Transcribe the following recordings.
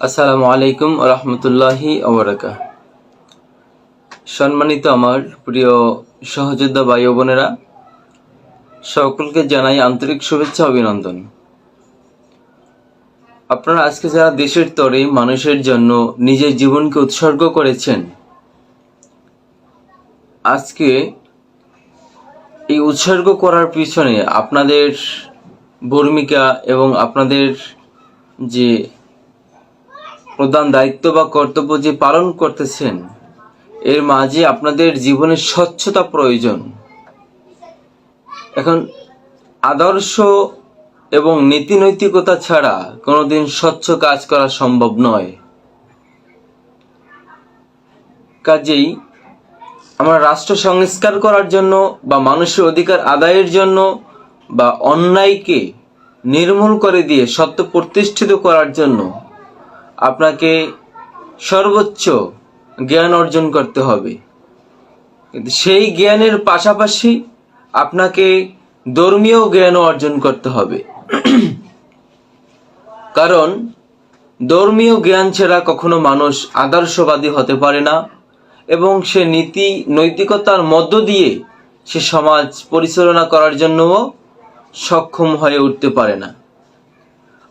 আসসালামু আলাইকুম রহমতুল্লাহি ওবরাকা সম্মানিত আমার প্রিয় সহযোদ্ধা ভাই বোনেরা, সকলকে জানাই আন্তরিক শুভেচ্ছা অভিনন্দন। আপনারা আজকে যারা দেশের তরে মানুষের জন্য নিজের জীবনকে উৎসর্গ করেছেন, আজকে এই উৎসর্গ করার পিছনে আপনাদের ভূমিকা এবং আপনাদের যে প্রধান দায়িত্ব বা কর্তব্য যে পালন করতেছেন, এর মাঝে আপনাদের জীবনের স্বচ্ছতা প্রয়োজন। এখন, আদর্শ এবং নীতি নৈতিকতা ছাড়া কোনোদিন স্বচ্ছ কাজ করা সম্ভব নয়। কাজেই আমরা রাষ্ট্র সংস্কার করার জন্য বা মানুষের অধিকার আদায়ের জন্য বা অন্যায়কে নির্মূল করে দিয়ে সত্য প্রতিষ্ঠিত করার জন্য আপনাকে সর্বোচ্চ জ্ঞান অর্জন করতে হবে। কিন্তু সেই জ্ঞানের পাশাপাশি আপনাকে ধর্মীয় জ্ঞানও অর্জন করতে হবে। কারণ ধর্মীয় জ্ঞান ছাড়া কখনো মানুষ আদর্শবাদী হতে পারে না এবং সে নীতি, নৈতিকতার মধ্য দিয়ে সে সমাজ পরিচালনা করার জন্যও সক্ষম হয়ে উঠতে পারে না।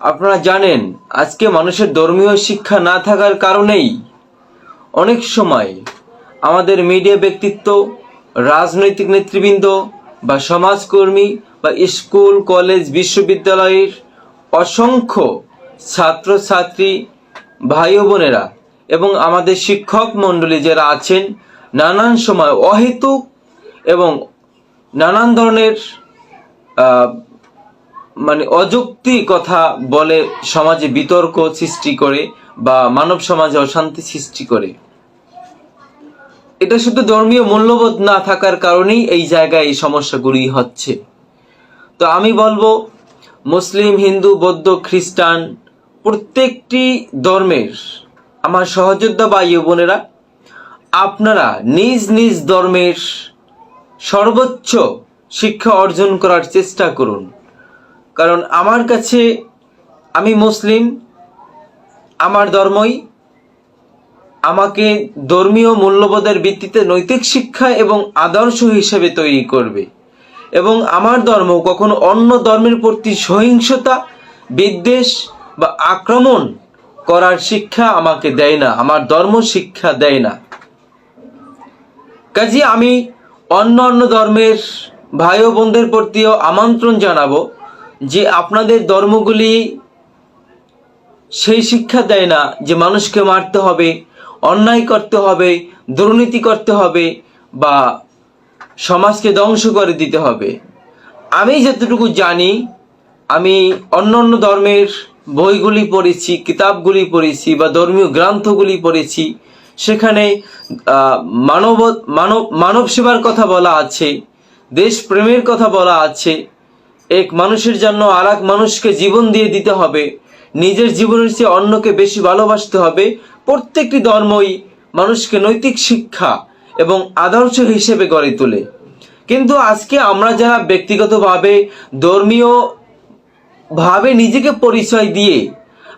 আপনারা জানেন, আজকে মানুষের ধর্মীয় শিক্ষা না থাকার কারণেই অনেক সময় আমাদের মিডিয়া ব্যক্তিত্ব, রাজনৈতিক নেতৃবৃন্দ বা সমাজকর্মী বা স্কুল, কলেজ, বিশ্ববিদ্যালয়ের অসংখ্য ছাত্রছাত্রী ভাই বোনেরা এবং আমাদের শিক্ষক মণ্ডলী যারা আছেন, নানান সময় অহেতুক এবং নানান ধরনের মানে অযুক্তি কথা বলে সমাজে বিতর্ক সৃষ্টি করে বা মানব সমাজে অশান্তি সৃষ্টি করে। এটা শুধু ধর্মীয় মূল্যবোধ না থাকার কারণেই এই জায়গায় এই সমস্যাগুলি হচ্ছে। তো আমি বলব, মুসলিম, হিন্দু, বৌদ্ধ, খ্রিস্টান প্রত্যেকটি ধর্মের আমার সহযোদ্ধা বা বোনেরা, আপনারা নিজ নিজ ধর্মের সর্বোচ্চ শিক্ষা অর্জন করার চেষ্টা করুন। কারণ আমার কাছে আমি মুসলিম, আমার ধর্মই আমাকে ধর্মীয় মূল্যবোধের ভিত্তিতে নৈতিক শিক্ষা এবং আদর্শ হিসেবে তৈরি করবে এবং আমার ধর্ম কখনো অন্য ধর্মের প্রতি সহিংসতা, বিদ্বেষ বা আক্রমণ করার শিক্ষা আমাকে দেয় না, আমার ধর্ম শিক্ষা দেয় না। কাজে আমি অন্য অন্য ধর্মের ভাই বোনদের প্রতিও আমন্ত্রণ জানাব। যে আপনাদের ধর্মগুলি সেই শিক্ষা দেয় না যে মানুষকে মারতে হবে, অন্যায় করতে হবে, দুর্নীতি করতে হবে বা সমাজকে ধ্বংস করে দিতে হবে। আমি যতটুকু জানি, আমি অন্য অন্য ধর্মের বইগুলি পড়েছি, কিতাবগুলি পড়েছি বা ধর্মীয় গ্রন্থগুলি পড়েছি, সেখানে মানব মানব মানব সেবার কথা বলা আছে দেশ প্রেমের কথা বলা আছে এক মানুষের জন্য আর মানুষকে জীবন দিয়ে দিতে হবে। নিজের জীবনের চেয়ে অন্যকে বেশি ভালোবাসতে হবে। প্রত্যেকটি ধর্মই মানুষকে নৈতিক শিক্ষা এবং আদর্শ হিসেবে গড়ে তোলে। কিন্তু আজকে আমরা যারা ব্যক্তিগতভাবে ধর্মীয় ভাবে নিজেকে পরিচয় দিয়ে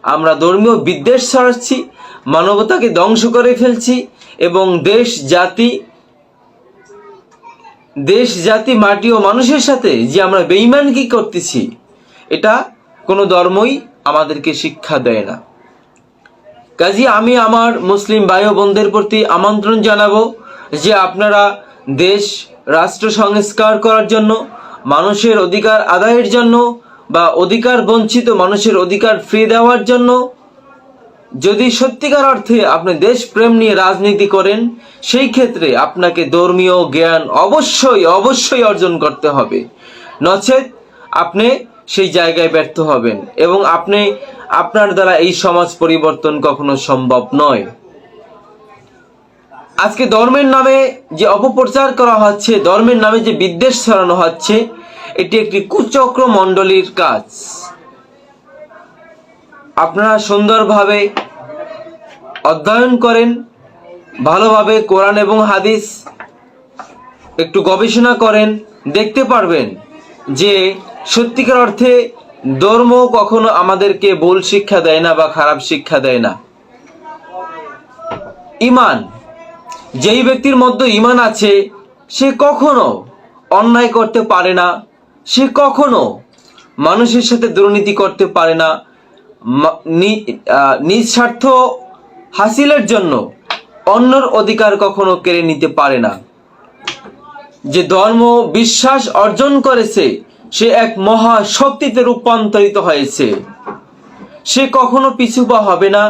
আমরা ধর্মীয় বিদ্বেষ ছড়াচ্ছি, মানবতাকে ধ্বংস করে ফেলছি এবং দেশ, জাতি দেশ, জাতি, মাটি ও মানুষের সাথে যে আমরা বেইমান কি করতেছি, এটা কোনো ধর্মই আমাদেরকে শিক্ষা দেয় না। কাজী আমি আমার মুসলিম ভাই বোনদের প্রতি আমন্ত্রণ জানাব যে আপনারা দেশ, রাষ্ট্র সংস্কার করার জন্য, মানুষের অধিকার আদায়ের জন্য বা অধিকার বঞ্চিত মানুষের অধিকার ফ্রি দেওয়ার জন্য যদি সত্যিকার অর্থে আপনি দেশপ্রেম নিয়ে রাজনীতি করেন, সেই ক্ষেত্রে আপনাকে ধর্মীয় জ্ঞান অবশ্যই অবশ্যই অর্জন করতে হবে। নচেত আপনি সেই জায়গায় ব্যর্থ হবেন এবং আপনি, আপনার দ্বারা এই সমাজ পরিবর্তন কখনো সম্ভব নয়। আজকে ধর্মের নামে যে অপপ্রচার করা হচ্ছে, ধর্মের নামে যে বিদ্বেষ ছড়ানো হচ্ছে, এটি একটি কুচক্র মণ্ডলীর কাজ। আপনারা সুন্দরভাবে অধ্যয়ন করেন, ভালোভাবে কোরআন এবং হাদিস একটু গবেষণা করেন, দেখতে পারবেন যে সত্যিকার অর্থে ধর্ম কখনো আমাদেরকে ভুল শিক্ষা দেয় না বা খারাপ শিক্ষা দেয় না। ইমান, যেই ব্যক্তির মধ্যে ইমান আছে, সে কখনো অন্যায় করতে পারে না, সে কখনো মানুষের সাথে দুর্নীতি করতে পারে না নিজ স্বার্থ হাসিলের জন্য অন্যর অধিকার কখনো কেড়ে নিতে পারে না। যে ধর্ম বিশ্বাস অর্জন করেছে, সে এক মহা শক্তিতে রূপান্তরিত হয়েছে। সে কখনো পিছুপা হবে না,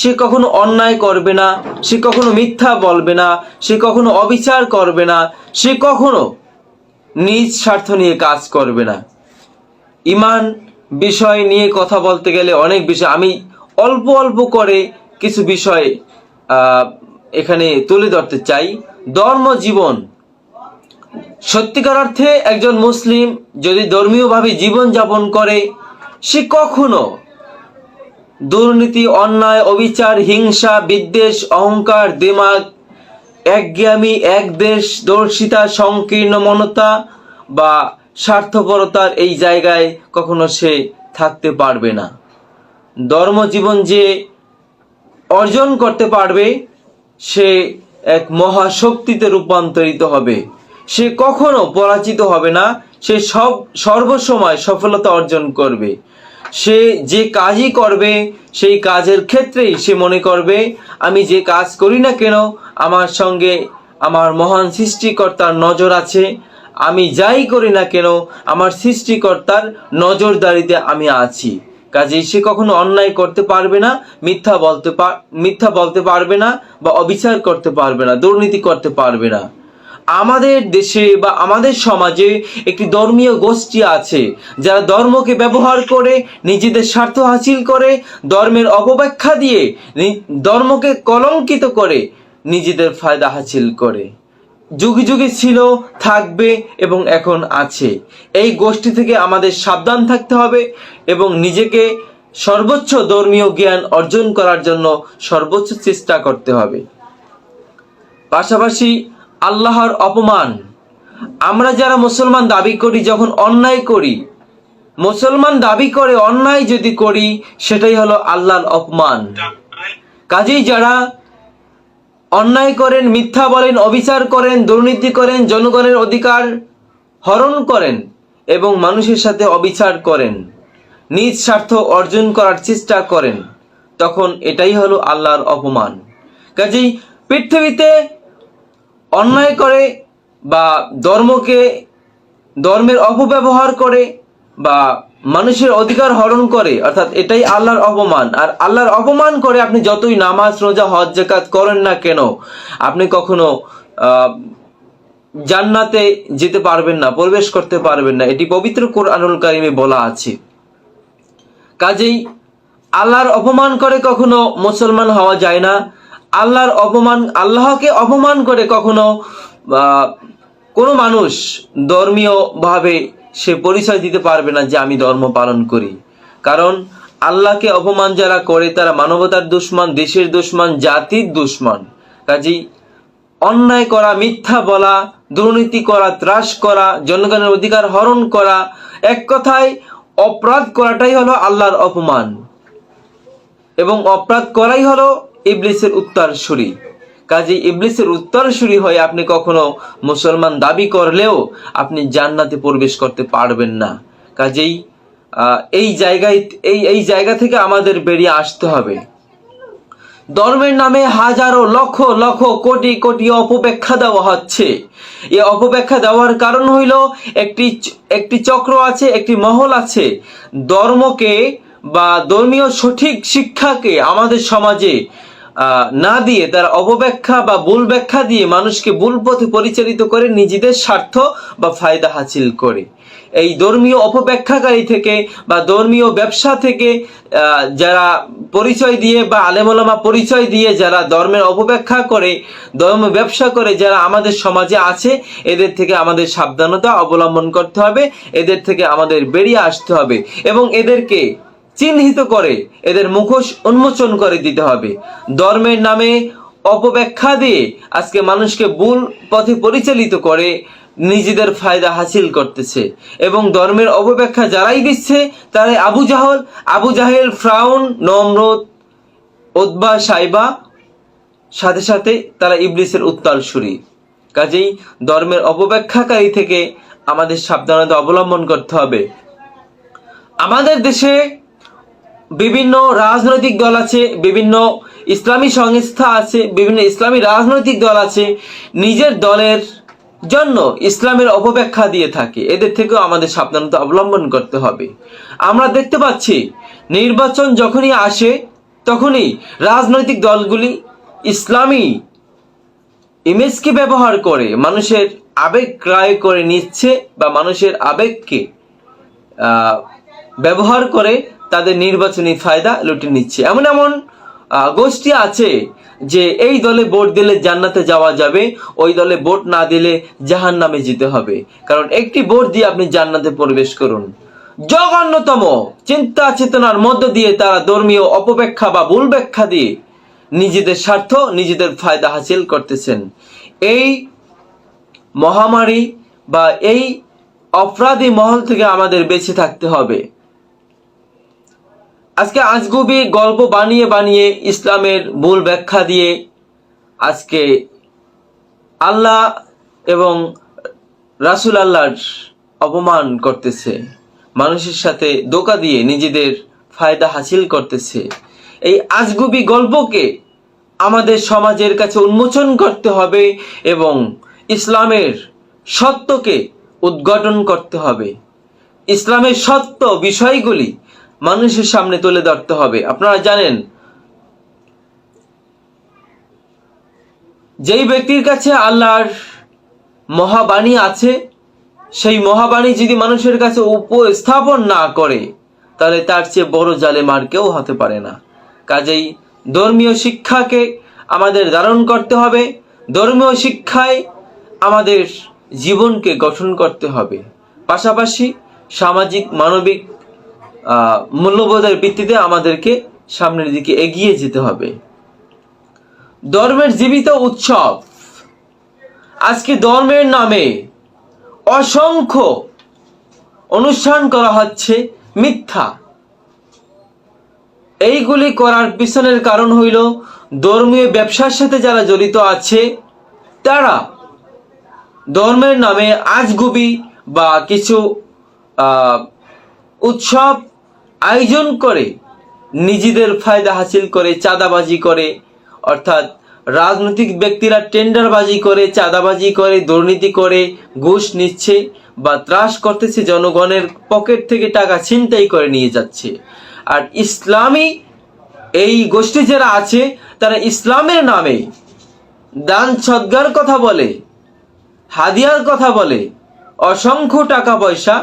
সে কখনো অন্যায় করবে না, সে কখনো মিথ্যা বলবে না, সে কখনো অবিচার করবে না, সে কখনো নিজ স্বার্থ নিয়ে কাজ করবে না। ইমান বিষয় নিয়ে কথা বলতে গেলে অনেক বিষয়। আমি অল্প অল্প করে কিছু বিষয় এখানে তুলে ধরতে চাই। ধর্ম জীবন। সত্যিকার অর্থে একজন মুসলিম যদি ধর্মীয়ভাবে জীবন যাপন করে, সে কখনো দুর্নীতি, অন্যায়, অবিচার, হিংসা, বিদ্বেষ, অহংকার, দিমাগ একজ্ঞামী এক দেশ দর্শিতা, সংকীর্ণ মনতা বা স্বার্থপরতার এই জায়গায় কখনো সে থাকতে পারবে না। ধর্মজীবন যে অর্জন করতে পারবে, সে এক মহাশক্তিতে রূপান্তরিত হবে। সে কখনো পরাজিত হবে না, সে সব, সর্বসময় সফলতা অর্জন করবে। সে যে কাজই করবে, সেই কাজের ক্ষেত্রেই সে মনে করবে, আমি যে কাজ করি না কেন, আমার সঙ্গে আমার মহান সৃষ্টিকর্তার নজর আছে আমি যাই করি না কেন, আমার সৃষ্টিকর্তার নজরদারিতে আমি আছি। কাজে সে কখনো অন্যায় করতে পারবে না, মিথ্যা বলতে মিথ্যা বলতে পারবে না বা অবিচার করতে পারবে না, দুর্নীতি করতে পারবে না। আমাদের দেশে বা আমাদের সমাজে একটি ধর্মীয় গোষ্ঠী আছে, যারা ধর্মকে ব্যবহার করে, নিজেদের স্বার্থ হাসিল করে, ধর্মের অপব্যাখ্যা দিয়ে ধর্মকে কলঙ্কিত করে, নিজেদের ফায়দা হাসিল করে। যুগে যুগে ছিল, থাকবে এবং এখন আছে। এই গোষ্ঠী থেকে আমাদের সাবধান থাকতে হবে এবং নিজেকে সর্বোচ্চ ধর্মীয় জ্ঞান অর্জন করার জন্য সর্বোচ্চ চেষ্টা করতে হবে। পাশাপাশি আল্লাহর অপমান। আমরা যারা মুসলমান দাবি করি, যখন অন্যায় করি, মুসলমান দাবি করে অন্যায় যদি করি, সেটাই হলো আল্লাহর অপমান। কাজেই যারা অন্যায় করেন, মিথ্যা বলেন, অবিচার করেন, দুর্নীতি করেন, জনগণের অধিকার হরণ করেন এবং মানুষের সাথে অবিচার করেন। নিজ স্বার্থ অর্জন করার চেষ্টা করেন। তখন এটাই হলো আল্লাহর অপমান। কাজেই পৃথিবীতে অন্যায় করে বা ধর্মকে, ধর্মের অপব্যবহার করে বা মানুষের অধিকার হরণ করে, অর্থাৎ এটাই আল্লাহর অপমান। আর আল্লাহর অপমান করে আপনি যতই নামাজ, রোজা, হজ জাকাত করেন না কেন, আপনি কখনো জান্নাতে যেতে পারবেন না, প্রবেশ করতে পারবেন না। এটি পবিত্র কোরআনুল কারিমে বলা আছে। কাজেই আল্লাহর অপমান করে কখনো মুসলমান হওয়া যায় না। আল্লাহর অপমান, আল্লাহকে অপমান করে কখনো কোনো মানুষ ধর্মীয় ভাবে সে পরিচয় দিতে পারবে না যে আমি ধর্ম পালন করি। কারণ আল্লাহকে অপমান যারা করে, তারা মানবতার দুশ্মন, দেশের দুশ্মন, জাতির দুশ্মন। কাজেই অন্যায় করা, মিথ্যা বলা, দুর্নীতি করা, ত্রাস করা, জনগণের অধিকার হরণ করা, এক কথায় অপরাধ করাটাই হলো আল্লাহর অপমান। এবং অপরাধ করাই হলো ইবলিসের উত্তরসূরি। কাজে ইবলিসের উত্তরসূরি হয়ে আপনি কখনো মুসলমান দাবি করলেও আপনি জান্নাতে প্রবেশ করতে পারবেন না। কাজেই এই জায়গায়, এই এই জায়গা থেকে আমাদের বেরিয়ে আসতে হবে। ধর্মের নামে হাজারো লক্ষ লক্ষ, কোটি কোটি অপব্যাখ্যা দেওয়া হচ্ছে। এ অপব্যাখ্যা দেওয়ার কারণ হইল একটি একটি চক্র আছে, একটি মহল আছে। ধর্মকে বা ধর্মীয় সঠিক শিক্ষাকে আমাদের সমাজে না দিয়ে তার অপব্যাখ্যা বা ভুল ব্যাখ্যা দিয়ে মানুষকে ভুল পথে পরিচালিত করে নিজেদের স্বার্থ বা ফায়দা হাসিল করে। এই ধর্মীয় অপব্যাখ্যাকারী থেকে বা ধর্মীয় ব্যবসা থেকে যারা পরিচয় দিয়ে বা আলেমলামা পরিচয় দিয়ে যারা ধর্মের অপব্যাখ্যা করে, ধর্ম ব্যবসা করে যারা আমাদের সমাজে আছে, এদের থেকে আমাদের সাবধানতা অবলম্বন করতে হবে, এদের থেকে আমাদের বেরিয়ে আসতে হবে এবং এদেরকে চিহ্নিত করে, এদের মুখোশ উন্মোচন করে দিতে হবে। ধর্মের নামে অপব্যাখ্যা দিয়ে আজকে মানুষকে ভুল পথে পরিচালিত করে নিজেদের ফায়দা হাসিল করতেছে। এবং ধর্মের অপব্যাখ্যা যারাই দিচ্ছে তারাই আবু জাহল, আবু জাহেল, ফ্রাউন, নমরুদ ওদবা সাইবা, সাথে সাথে তারা ইবলিসের উত্তালসুরি কাজেই ধর্মের অপব্যাখ্যাকারী থেকে আমাদের সাবধানতা অবলম্বন করতে হবে। আমাদের দেশে বিভিন্ন রাজনৈতিক দল আছে, বিভিন্ন ইসলামী সংস্থা আছে, বিভিন্ন ইসলামী রাজনৈতিক দল আছে, নিজের দলের জন্য ইসলামের অপব্যাখ্যা দিয়ে থাকে। এদের থেকেও আমাদের সাবধানতা অবলম্বন করতে হবে। আমরা দেখতে পাচ্ছি, নির্বাচন যখনই আসে, তখনই রাজনৈতিক দলগুলি ইসলামী ইমেজকে ব্যবহার করে, মানুষের আবেগ ক্রয় করে নিচ্ছে বা মানুষের আবেগকে ব্যবহার করে তাদের নির্বাচনী ফায়দা লুটে নিচ্ছে। এমন এমন গোষ্ঠী আছে যে এই দলে ভোট দিলে জান্নাতে যাওয়া যাবে, ওই দলে ভোট না দিলে জাহান নামে যেতে হবে। কারণ একটি ভোট দিয়ে আপনি জান্নাতে প্রবেশ করুন। জঘন্যতম চিন্তা চেতনার মধ্য দিয়ে তারা ধর্মীয় অপব্যাখ্যা বা ভুল ব্যাখ্যা দিয়ে নিজেদের স্বার্থ, নিজেদের ফায়দা হাসিল করতেছেন। এই মহামারী বা এই অপরাধী মহল থেকে আমাদের বেঁচে থাকতে হবে। আজকে আজগুবি গল্প বানিয়ে বানিয়ে ইসলামের মূল ব্যাখ্যা দিয়ে আজকে আল্লাহ এবং রাসুল আল্লাহর অপমান করতেছে, মানুষের সাথে দোকা দিয়ে নিজেদের ফায়দা হাসিল করতেছে। এই আজগুবি গল্পকে আমাদের সমাজের কাছে উন্মোচন করতে হবে এবং ইসলামের সত্যকে উদ্ঘাটন করতে হবে। ইসলামের সত্য বিষয়গুলি মানুষের সামনে তুলে ধরতে হবে। আপনারা জানেন, যেই ব্যক্তির কাছে আল্লাহর মহাবাণী আছে, সেই মহাবাণী যদি মানুষের কাছে উপস্থাপন না করে, তাহলে তার চেয়ে বড় জালে মার কেউ হতে পারে না। কাজেই ধর্মীয় শিক্ষাকে আমাদের ধারণ করতে হবে, ধর্মীয় শিক্ষায় আমাদের জীবনকে গঠন করতে হবে। পাশাপাশি সামাজিক, মানবিক মূল্যবোধের ভিত্তিতে আমাদেরকে সামনের দিকে এগিয়ে যেতে হবে। ধর্মের জীবিত উৎসব। আজকে ধর্মের নামে অসংখ্য অনুষ্ঠান করা হচ্ছে মিথ্যা। এইগুলি করার পিছনের কারণ হইল ধর্মীয় ব্যবসার সাথে যারা জড়িত আছে, তারা ধর্মের নামে আজগুবি বা কিছু উৎসব আয়োজন করে, নিজেদের ফায়দা হাসিল করে, চাঁদাবাজি করে, অর্থাৎ রাজনৈতিক ব্যক্তিরা টেন্ডারবাজি করে, চাঁদাবাজি করে, দুর্নীতি করে, ঘুষ নিচ্ছে বা ত্রাস করতেছে জনগণের পকেট থেকে টাকা ছিনতাই করে নিয়ে যাচ্ছে। আর ইসলামী এই গোষ্ঠী যারা আছে, তারা ইসলামের নামে দান সদ্গার কথা বলে, হাদিয়ার কথা বলে, অসংখ্য টাকা পয়সা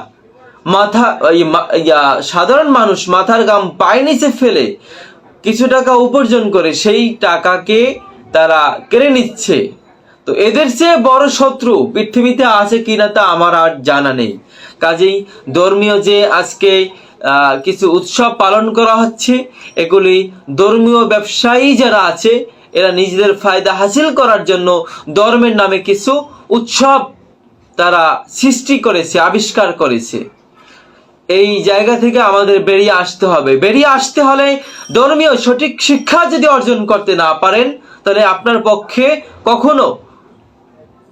মাথা সাধারণ মানুষ মাথার গাম পায়ে নিচে ফেলে কিছু টাকা উপার্জন করে সেই টাকাকে তারা কেড়ে নিচ্ছে। তো এদের চেয়ে বড় শত্রু পৃথিবীতে আছে কিনা তা আমার আর জানা নেই। কাজেই ধর্মীয় যে আজকে কিছু উৎসব পালন করা হচ্ছে, এগুলি ধর্মীয় ব্যবসায়ী যারা আছে, এরা নিজেদের ফায়দা হাসিল করার জন্য ধর্মের নামে কিছু উৎসব তারা সৃষ্টি করেছে, আবিষ্কার করেছে। এই জায়গা থেকে আমাদের বেরিয়ে আসতে হবে। বেরিয়ে আসতে হলে ধর্মীয় সঠিক শিক্ষা যদি অর্জন করতে না পারেন, তাহলে আপনার পক্ষে কখনো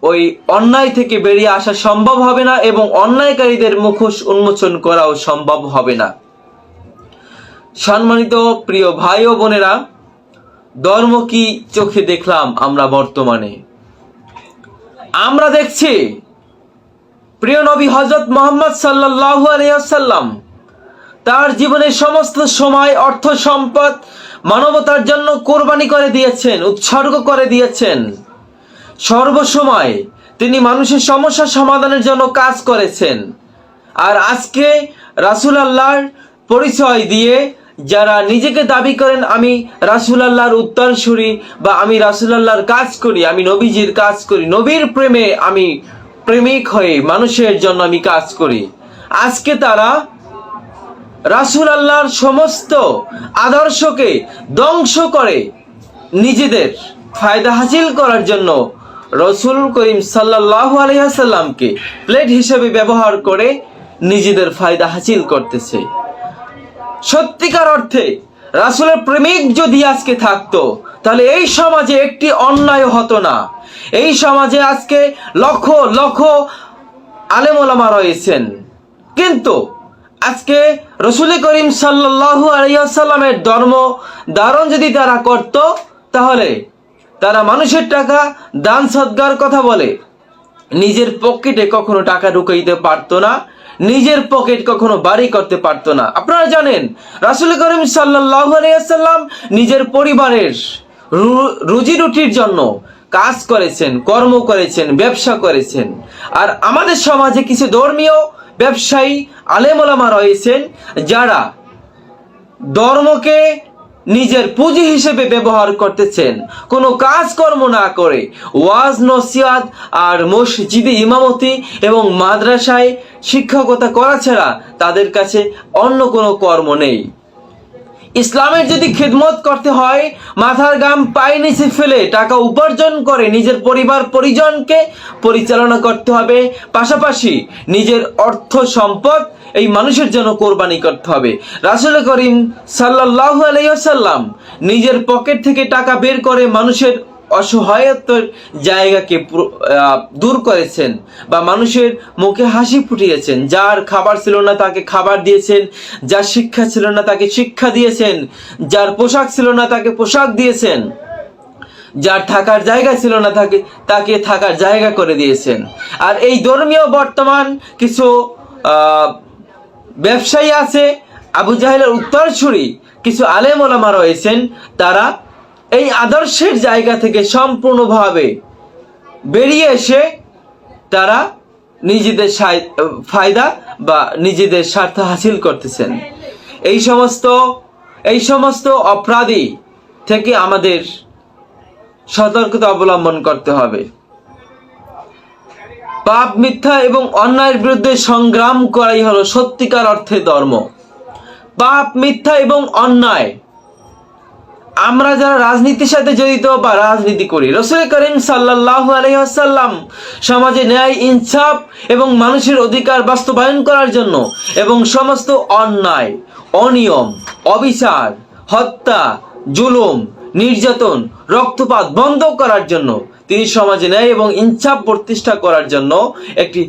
ওই অন্যায় থেকে বেরিয়ে আসা সম্ভব হবে না এবং অন্যায়কারীদের মুখোশ উন্মোচন করাও সম্ভব হবে না। সম্মানিত প্রিয় ভাই ও বোনেরা, ধর্ম কি চোখে দেখলাম আমরা বর্তমানে? আমরা দেখছি প্রিয় নবী হজরত মোহাম্মদ সাল্লাহ আলিয়াল্লাম তার জীবনের সমস্ত সময়, অর্থ সম্পদ মানবতার জন্য কোরবানি করে দিয়েছেন, উৎসর্গ করে দিয়েছেন। সর্বসময় তিনি মানুষের সমস্যা সমাধানের জন্য কাজ করেছেন। আর আজকে রাসুল আল্লাহর পরিচয় দিয়ে যারা নিজেকে দাবি করেন, আমি রাসুল আল্লাহর উত্তরসূরি বা আমি রাসুল আল্লাহর কাজ করি, আমি নবীজির কাজ করি, নবীর প্রেমে আমি প্রেমিক হয়ে মানুষের জন্য আমি কাজ করি। আজকে তারা রাসুল আল্লাহর সমস্ত আদর্শকে ধ্বংস করে নিজেদের ফায়দা হাসিল করার জন্য রসুল করিম সাল্লাহ আলহাসাল্লামকে প্লেট হিসেবে ব্যবহার করে নিজেদের ফায়দা হাসিল করতেছে। সত্যিকার অর্থে রাসুলের প্রেমিক যদি আজকে থাকতো তাহলে এই সমাজে একটি অন্যায় হতো না। এই সমাজে আজকে লক্ষ লক্ষ আলেমোলামা রয়েছেন। কিন্তু আজকে রসুল করিম সাল্লাহু আলাইসাল্লামের ধর্ম ধারণ যদি তারা করত, তাহলে তারা মানুষের টাকা, দান সদ্গার কথা বলে। নিজের পকেটে কখনো টাকা ঢুকাইতে পারতো না, নিজের পকেট কখনো বাড়ি করতে পারতো না। আপনারা জানেন, রাসুল করিম সাল্লাহ আলিয়াল্লাম নিজের পরিবারের রুজি রুটির জন্য কাজ করেছেন, কর্ম করেছেন, ব্যবসা করেছেন। আর আমাদের সমাজে কিছু ধর্মীয় ব্যবসায়ী আলেমোলামা রয়েছেন যারা ধর্মকে নিজের পুঁজি হিসেবে ব্যবহার করতেছেন। কোনো কাজকর্ম না করে ওয়াজ নসিয়াত আর মসজিদে ইমামতি এবং মাদ্রাসায় শিক্ষকতা করা ছাড়া তাদের কাছে অন্য কোনো কর্ম নেই। ইসলামের যদি খিদমত করতে হয়, মাথার গাম পায়ে নিচে ফেলে টাকা উপার্জন করে নিজের পরিবার, পরিজনকে পরিচালনা করতে হবে। পাশাপাশি নিজের অর্থ সম্পদ এই মানুষের জন্য কোরবানি করতে হবে। রাসুল করিম সাল্লাহ আলাইসাল্লাম নিজের পকেট থেকে টাকা বের করে মানুষের অসহায়ত্বের জায়গাকে দূর করেছেন বা মানুষের মুখে হাসি ফুটিয়েছেন। যার খাবার ছিল না তাকে খাবার দিয়েছেন, যার শিক্ষা ছিল না তাকে শিক্ষা দিয়েছেন, যার পোশাক ছিল না তাকে পোশাক দিয়েছেন, যার থাকার জায়গা ছিল না তাকে তাকে থাকার জায়গা করে দিয়েছেন। আর এই ধর্মীয় বর্তমান কিছু ব্যবসায়ী আছে, আবু জাহেলের উত্তরসূরি কিছু আলেম ওলামা রয়েছেন, তারা এই আদর্শের জায়গা থেকে সম্পূর্ণভাবে বেরিয়ে এসে তারা নিজেদের ফায়দা বা নিজেদের স্বার্থ হাসিল করতেছেন। এই সমস্ত এই সমস্ত অপরাধী থেকে আমাদের সতর্কতা অবলম্বন করতে হবে। পাপ, মিথ্যা এবং অন্যায়ের বিরুদ্ধে সংগ্রাম করাই হলো সত্যিকার অর্থে ধর্ম। পাপ, মিথ্যা এবং অন্যায় আমরা যারা রাজনীতির সাথে জড়িত বা রাজনীতি করি, রসুল করিম সাল্লাহ আলহাসাল্লাম সমাজে ন্যায়, ইনসাফ এবং মানুষের অধিকার বাস্তবায়ন করার জন্য এবং সমস্ত অন্যায়, অনিয়ম, অবিচার, হত্যা, জুলুম, নির্যাতন, রক্তপাত বন্ধ করার জন্য, তিনি সমাজে ন্যায় এবং ইনসাফ প্রতিষ্ঠা করার জন্য একটি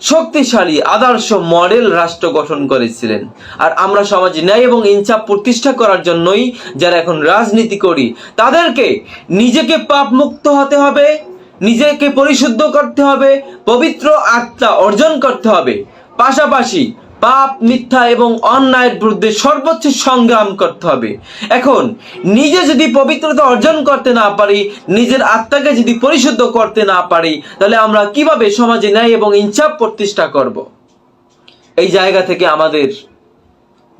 শক্তিশালী, আদর্শ মডেল রাষ্ট্র গঠন করেছিলেন। আর আমরা সমাজে ন্যায় এবং ইনসাফ প্রতিষ্ঠা করার জন্যই যারা এখন রাজনীতি করি, তাদেরকে নিজেকে পাপ মুক্ত হতে হবে, নিজেকে পরিশুদ্ধ করতে হবে, পবিত্র আত্মা অর্জন করতে হবে। পাশাপাশি পাপ, মিথ্যা এবং অন্যায়ের বিরুদ্ধে সর্বোচ্চ সংগ্রাম করতে হবে। এখন, নিজে যদি পবিত্রতা অর্জন করতে না পারি, নিজের আত্মাকে যদি পরিশুদ্ধ করতে না পারি, তাহলে আমরা কীভাবে সমাজে ন্যায় এবং ইনসাফ প্রতিষ্ঠা করব? এই জায়গা থেকে আমাদের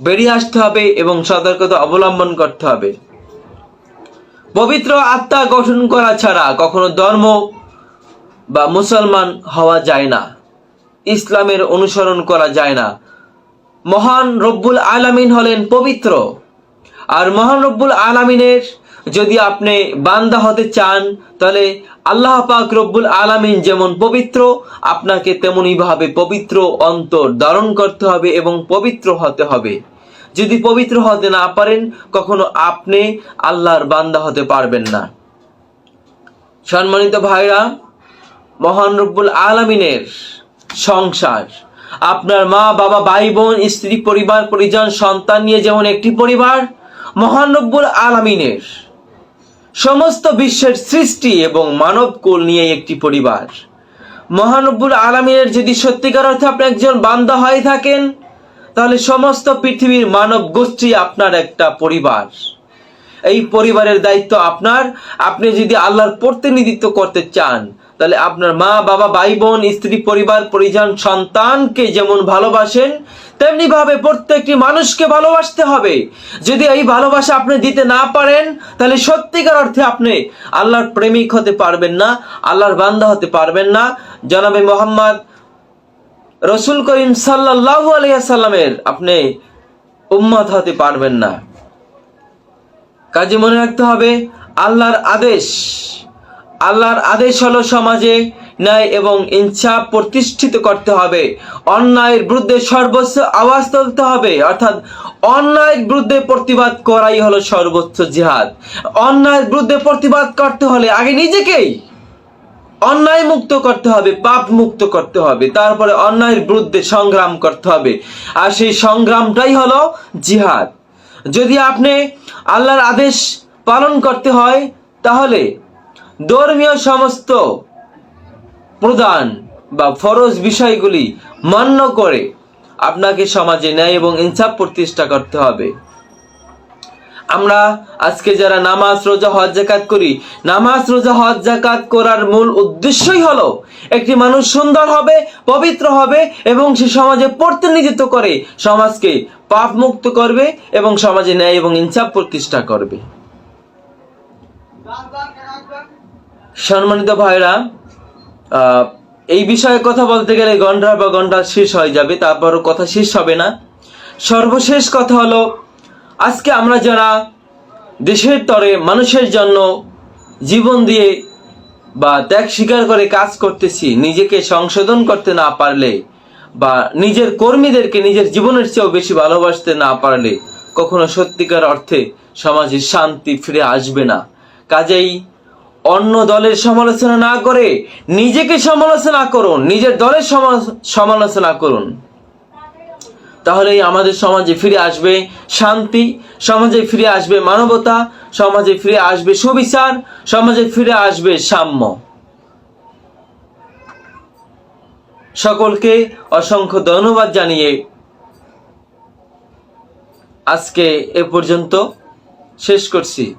বেরিয়ে আসতে হবে এবং সতর্কতা অবলম্বন করতে হবে। পবিত্র আত্মা গঠন করা ছাড়া কখনো ধর্ম বা মুসলমান হওয়া যায় না। ইসলামের অনুসরণ করা যায় না। মহান রব্বুল আলামিন হলেন পবিত্র। আর মহান রব্বুল আলামিনের যদি আপনি বান্দা হতে চান, তাহলে আল্লাহ পাক রব্বুল আলামিন যেমন পবিত্র, আপনাকে তেমনি ভাবে পবিত্র অন্তর ধারণ করতে হবে এবং পবিত্র হতে হবে। যদি পবিত্র হতে না পারেন, কখনো আপনি আল্লাহর বান্দা হতে পারবেন না। সম্মানিত ভাইরা, মহান রব্বুল আলামিনের সংসার। আপনার মা, বাবা ভাই বোন স্ত্রী, পরিবার, পরিজন, সন্তান নিয়ে যেমন একটি পরিবার, মহান রব্বুল আলামিনের সমস্ত বিশ্বের সৃষ্টি এবং মানব কুল নিয়ে একটি পরিবার। মহানব্বুল আলমিনের যদি সত্যিকার অর্থে আপনি একজন বান্দা হয়ে থাকেন, তাহলে সমস্ত পৃথিবীর মানব গোষ্ঠী আপনার একটা পরিবার। এই পরিবারের দায়িত্ব আপনার। আপনি যদি আল্লাহর প্রতিনিধিত্ব করতে চান তাহলে আপনার মা, বাবা, ভাই, বোন, স্ত্রী, পরিবার, পরিজন, সন্তানকে যেমন ভালোবাসেন তেমনি ভাবে প্রত্যেকটি মানুষকে ভালোবাসতে হবে। যদি এই ভালোবাসা আপনি দিতে না পারেন, তাহলে সত্যিকার অর্থে আপনি আল্লাহর প্রেমিক হতে পারবেন না, আল্লাহর বান্দা হতে পারবেন না। জনাবে মোহাম্মদ রসুল করিম সাল্লাহ আলিয়াল্লামের আপনি উম্মত হতে পারবেন না। কাজে মনে রাখতে হবে, আল্লাহর আদেশ আল্লাহর আদেশ হলো সমাজে ন্যায় এবং ইনসাফ প্রতিষ্ঠিত করতে হবে। অন্যায়ের বিরুদ্ধে সর্বোচ্চ আওয়াজ তুলতে হবে। অর্থাৎ অন্যায়ের বিরুদ্ধে প্রতিবাদ করাই হলো সর্বোচ্চ জিহাদ। অন্যায়ের বিরুদ্ধে প্রতিবাদ করতে হলে আগে নিজেকেই অন্যায় মুক্ত করতে হবে, পাপ মুক্ত করতে হবে। তারপরে অন্যায়ের বিরুদ্ধে সংগ্রাম করতে হবে। আর সেই সংগ্রামটাই হলো জিহাদ। যদি আপনি আল্লাহর আদেশ পালন করতে হয়, তাহলে ধর্মীয় সমস্ত প্রদান বা ফরজ বিষয়গুলি মান্য করে আপনাকে সমাজে ন্যায় এবং ইনসাফ প্রতিষ্ঠা করতে হবে। আমরা আজকে যারা নামাজ, রোজা, হজ জাকাত করি, নামাজ, রোজা, হজ জাকাত করার মূল উদ্দেশ্যই হলো একটি মানুষ সুন্দর হবে, পবিত্র হবে এবং সে সমাজে প্রতিনিধিত্ব করে, সমাজকে পাপ মুক্ত করবে এবং সমাজে ন্যায় এবং ইনসাফ প্রতিষ্ঠা করবে। সম্মানিত ভাইরা এই বিষয়ে কথা বলতে গেলে ঘণ্টা বা ঘণ্টা শেষ হয়ে যাবে, তারপরও কথা শেষ হবে না। সর্বশেষ কথা হলো, আজকে আমরা যারা দেশের তরে মানুষের জন্য জীবন দিয়ে বা ত্যাগ স্বীকার করে কাজ করতেছি, নিজেকে সংশোধন করতে না পারলে বা নিজের কর্মীদেরকে নিজের জীবনের চেয়েও বেশি ভালোবাসতে না পারলে কখনো সত্যিকার অর্থে সমাজে শান্তি ফিরে আসবে না। কাজেই অন্য দলের সমালোচনা না করে, নিজেকে সমালোচনা করুন, নিজের দলের সমা- সমালোচনা করুন। তাহলেই আমাদের সমাজে ফিরে আসবে শান্তি, সমাজে ফিরে আসবে মানবতা, সমাজে ফিরে আসবে সুবিচার, সমাজে ফিরে আসবে সাম্য। সকলকে অসংখ্য ধন্যবাদ জানিয়ে আজকে এ পর্যন্ত শেষ করছি।